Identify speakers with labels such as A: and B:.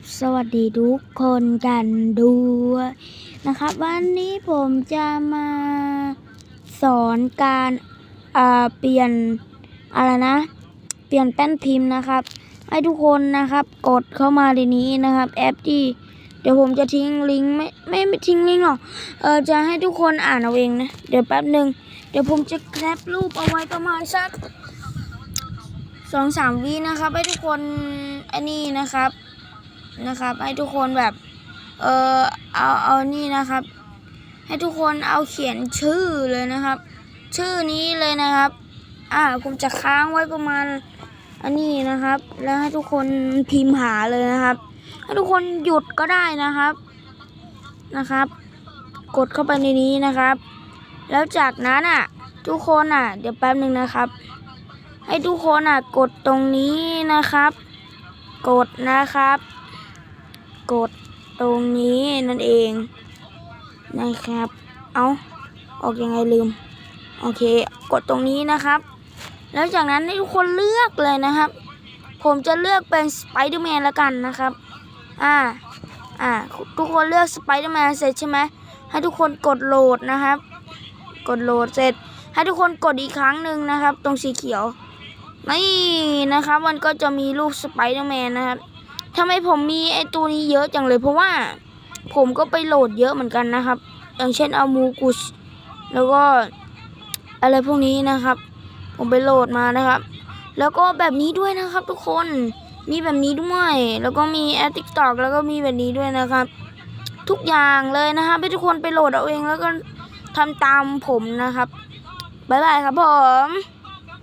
A: บสวัสดีทุกคนกันด้วยนะครับ วันนี้ผมจะมาสอนการเอ่อเปลี่ยนอะไรนะ เปลี่ยนแป้นพิมพ์นะครับ ให้ทุกคนนะครับ กดเข้ามาในนี้นะครับ แอปที่เดี๋ยวผมจะทิ้งลิงก์ไม่ไม่ไม่ทิ้งลิงก์หรอกเออจะให้ทุกคนอ่านเอาเองนะ เดี๋ยวแป๊บหนึ่งเดี๋ยวผมจะแคปรูปเอาไว้ประมาณสักสองสามวินะครับให้ทุกคนอันนี้นะครับ นะครับ ให้ทุกคนแบบ เออเอาเอานี่นะครับ ให้ทุกคนเอาเขียนชื่อเลยนะครับ ชื่อนี้เลยนะครับ อ่าผมจะค้างไว้ประมาณ อันนี้นะครับ แล้วให้ทุกคนพิมพ์หาเลยนะครับ ให้ทุกคนหยุดก็ได้นะครับนะครับ กดเข้าไปในนี้นะครับ แล้วจากนั้นอะ ทุกคนอะ เดี๋ยวแป๊บหนึ่งนะครับ ให้ทุกคนอะ กดตรงนี้นะครับ กดนะครับ กดตรงนี้นั่นเองนะครับ เอาออกยังไงลืม โอเค กดตรงนี้นะครับ แล้วจากนั้นให้ทุกคนเลือกเลยนะครับ ผมจะเลือกเป็นสไปเดอร์แมนละกันนะครับ อ่า อ่า ทุกคนเลือกสไปเดอร์แมนเสร็จใช่ไหม ให้ทุกคนกดโหลดนะครับ กดโหลดเสร็จ ให้ทุกคนกดอีกครั้งหนึ่งนะครับ ตรงสีเขียว นี่นะครับ มันก็จะมีรูปสไปเดอร์แมนนะครับ ทำไมผมมีไอตัวนี้เยอะจังเลยเพราะว่า ผมก็ไปโหลดเยอะเหมือนกันนะครับ อย่างเช่นอามูกุสแล้วก็อะไรพวกนี้นะครับ ผมไปโหลดมานะครับ แล้วก็แบบนี้ด้วยนะครับ ทุกคนมีแบบนี้ด้วย แล้วก็มีแอปติ๊กตอกแล้วก็มีแบบนี้ด้วยนะครับ ทุกอย่างเลยนะครับให้ทุกคนไปโหลดเอาเองแล้วก็ทำตามผมนะครับบ๊ายบายครับผม